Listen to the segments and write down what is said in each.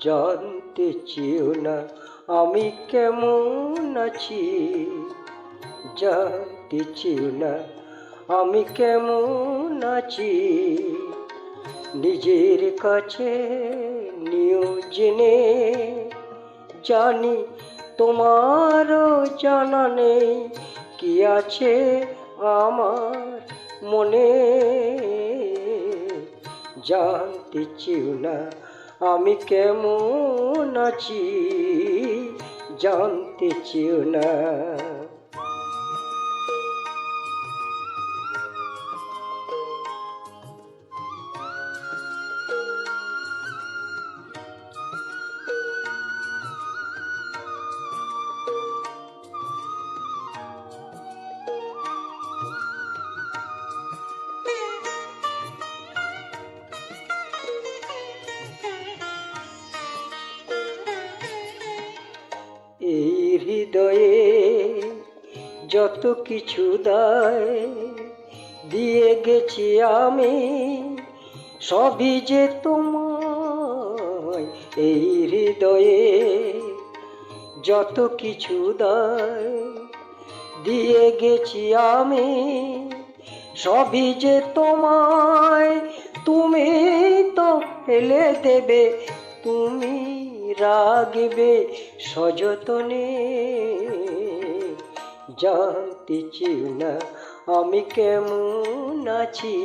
জানতে চেও না, আমি কেমন আছি? জানতে চেও না, আমি কেমন আছি? নিজের কাছে নিও জেনে, জানি তোমারও জানা নেই, কি আছে আমার মনে? জানতে চেও না আমি কেমন আছি জানতে চেও না। হৃদয়ে যত কিছু দায় দিয়ে গেছি আমি, সবই যে তোমায় এই হৃদয়ে যত কিছু দায় দিয়ে গেছি আমি, সবই যে তোমায় তুমি তো ফেলে দেবে তুমি। রাগবে সযতনে। জানতে চেও না আমি কেমন আছি।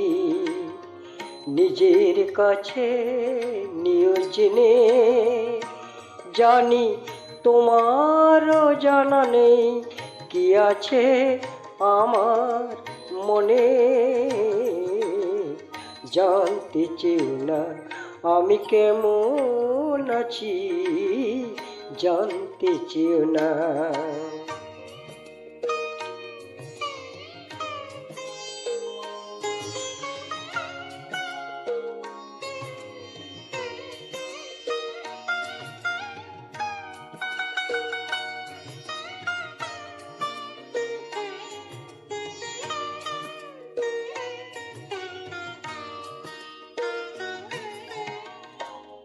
নিজের কাছে নিয়োজনে জানি। তোমারও জানা নেই কি আছে আমার মনে। জানতে চেও না আমি কেমন আছি জানতে চেও না।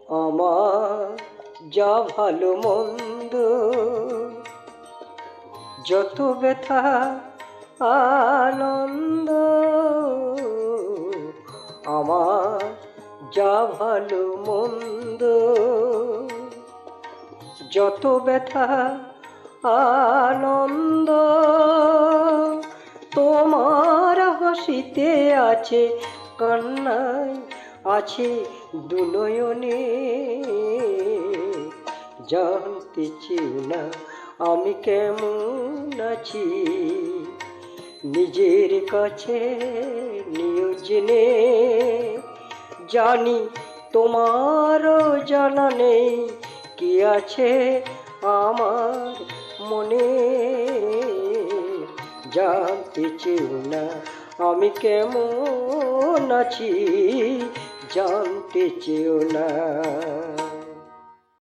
আমার যা ভালো মন্দ, যত ব্যথা, আনন্দ, আমার যা ভালো মন্দ, যত ব্যথা, আনন্দ, তোমার হাসিতে আছে কান্নায় আছে দুনয়নে। জানতে চেও না আমি কেমন আছি। নিজের কাছে নিয়োজনে জানি। তোমারও জানা নেই কি আছে আমার মনে। জানতে চেও না আমি কেমন আছি জানতে চেও না।